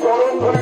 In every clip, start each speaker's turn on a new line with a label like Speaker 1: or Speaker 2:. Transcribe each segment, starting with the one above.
Speaker 1: চরণ ধরে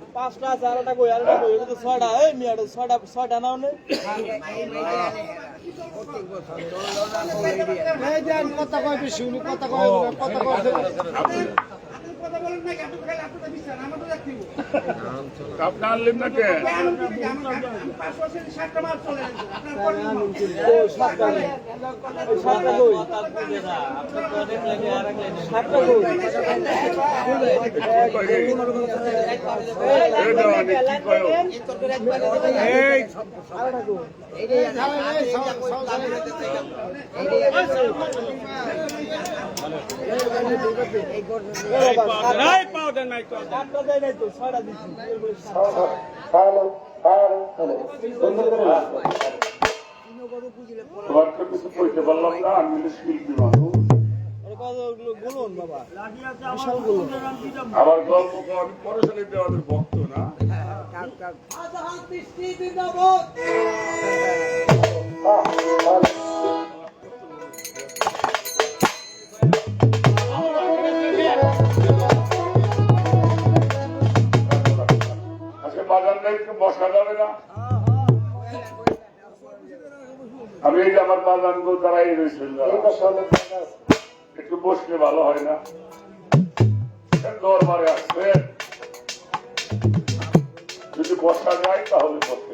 Speaker 2: পাঁচটা আছে আরোটা কই আরোটা কই? এটা তো ছয়টা, এই মিয়াটা ছয়টা ছয়টা নাও নে।
Speaker 3: কথা কয় বেশি কথা কয় কথা কয়
Speaker 4: কথা বলেন না কেন খেলে আপনাদের বিশ্বাস আমার তো দেখতে
Speaker 1: আপনি আনলেন না কে
Speaker 4: পাঁচ
Speaker 2: নেই
Speaker 1: এই দেওয়া নেই, ও?
Speaker 2: সাতটা দেয় নাই তো ছয়টা দিচ্ছি
Speaker 1: তোমার তো কিছু কইতে পারলাম না আমি হলো একটু বসলে ভালো হয় না? দরবারে আসবে যদি বসা যায় তাহলে বসে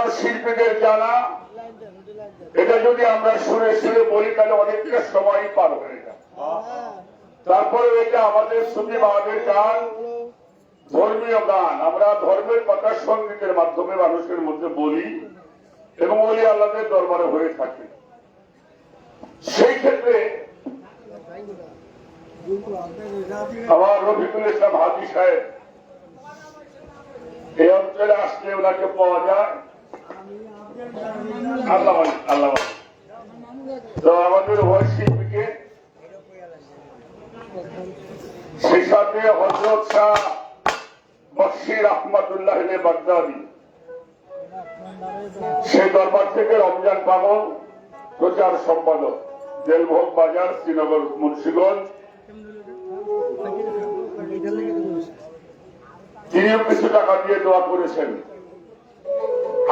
Speaker 1: নাম শিল্পীদের জানা। এটা যদি আমরা শুনে শুনে বলি, তাহলে অনেকটা সময় পার হয়ে তারপরে এটা আমাদের সুফি বাহাদের গান ধর্মীয় গান। আমরা ধর্মের কথা সঙ্গীতের মাধ্যমে মানুষের মধ্যে বলি এবং বলি আল্লাহদের দরবারে হয়ে থাকে। সেই ক্ষেত্রে আমার রফিকুল ইসলাম হাজি সাহেব, এই অঞ্চলে আসলে ওনাকে পাওয়া যায়। শিল্পীকে সেই দরবার থেকে রমজান পাগল, প্রচার সম্পাদক, দেলভোগ বাজার, শ্রীনগর, মুন্সিগঞ্জ। তিনিও কিছু টাকা দিয়ে দোয়া করেছেন।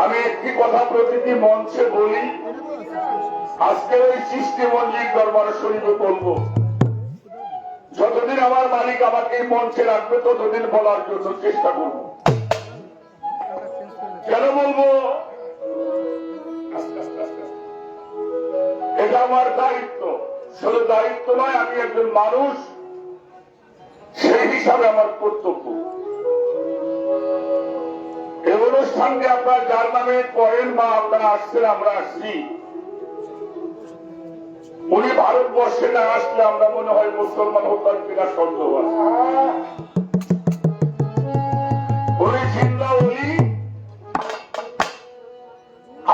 Speaker 1: আমি একটি কথা প্রতিটি মঞ্চে বলি। আজকে ওই সৃষ্টি মঞ্জির দরবার শরীফে বলব। যতদিন আমার মালিক আমাকে এই মঞ্চে রাখবে, ততদিন বলার জন্য চেষ্টা করব। কেন বলব। এটা আমার দায়িত্ব। শুধু দায়িত্ব নয়, আমি একজন মানুষ। সেই হিসাবে আমার কর্তব্য। অনুষ্ঠানকে আপনার যার নামে করেন বা আপনারা আসছেন আমরা আসছি। উনি ভারতবর্ষে না আসলে আমরা মনে হয় মুসলমান হতাম কিনা সন্দেহ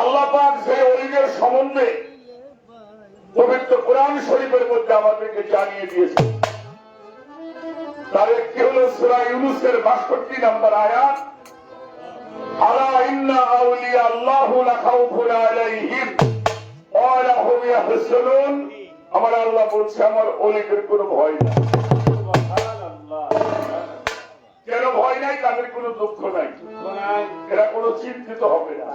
Speaker 1: আল্লাহ সেই অলিদের সম্বন্ধে পবিত্র কোরআন শরীফের মধ্যে আমাদেরকে জানিয়ে দিয়েছে তার একটি হল সুরা ইউনুসের বাষট্টি নম্বর আয়াত। আমার আল্লাহ বলছে, আমার অলিদের কোনো ভয় নাই। কেন ভয় নাই? তাদের কোনো দুঃখ নাই। এরা কোনো চিন্তিত হবে না।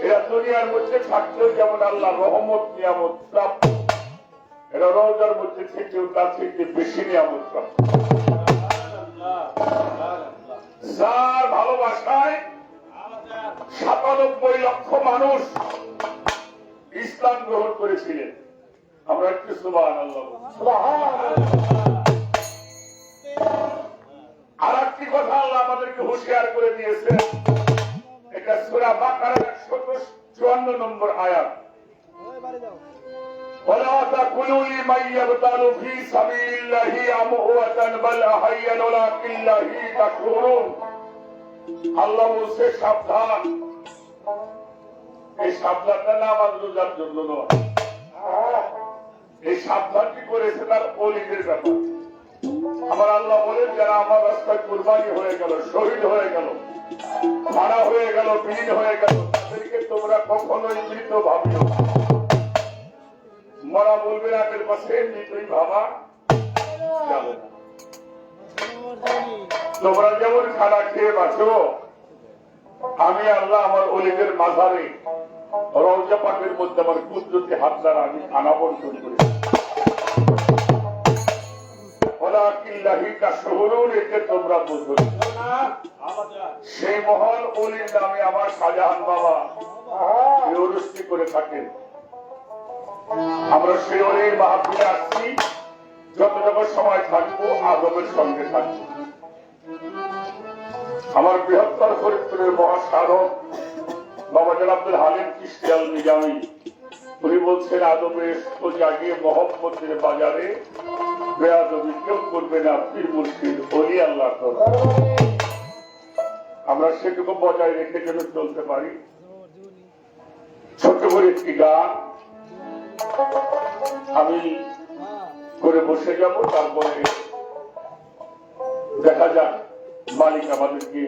Speaker 1: এরা দুনিয়ার মধ্যে থাকলেও যেমন আল্লাহ রহমত, নিয়ামত প্রাপ্ত, এরা রোজার মধ্যে থেকেও তার থেকে বেশি নিয়ামত প্রাপ্ত। যার ভালোবাসায় সাতানব্বই লক্ষ মানুষ ইসলাম গ্রহণ করেছিলেন। আমরা একটু সুবাহ আর একটি কথা আল্লাহ আমাদেরকে হুঁশিয়ার করে দিয়েছে এটা সুরা বাকার একশো চুয়ান্ন নম্বর আয়াত। ولا تقولوا لمن يبتل في سبيل الله أموات بل أحيا ولكن لا تشعرون আল্লাহ বলছে সাবধান এই সাবধানটা না আমার রোজার জন্য নয় এই সাবধানটি করেছে তার অলিদের ব্যাপার আমার আল্লাহ বলেন যারা আমার রাস্তায় কুরবানি হয়ে গেল শহীদ হয়ে গেল মারা হয়ে গেল বীর হয়ে গেল তাদেরকে তোমরা কখনোই মৃত ভাবিও না। মরা বলবে এর পাশে মৃতই ভাবা যাবে তোমরা যেমন খানা খেয়ে বাঁচো আমি আল্লাহ আমার অলিদের মাঝারে রওজা পাকের মধ্যে আমার কুদরতি হাত দ্বারা আমি খানা বন্টন করি। তোমরা সেই মহল অলির নামে আমার শাহজাহান বাবা। করে থাকেন। আমরা অলির মাহফিলে আসছি। যতটুকু সময় থাকব আদমের সঙ্গে থাকব। আমার বৃহত্তর ফরিদপুরের মহাসাধক বাবা জান আব্দুল হালিম কিস্তিয়াল নিজামি, উনি বলছেন আদমের তো জাগিয়ে মহব্বতের বাজারে বেয়াদবি কেউ করবে না পীর মুর্শিদ অলি আল্লাহ আমরা সেটুকু বজায় রেখে যেন চলতে পারি। ছোট্ট করে একটি গান। আমি করে বসে যাব তারপরে দেখা যাক মালিক আমাদেরকে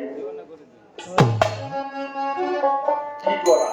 Speaker 1: কি করা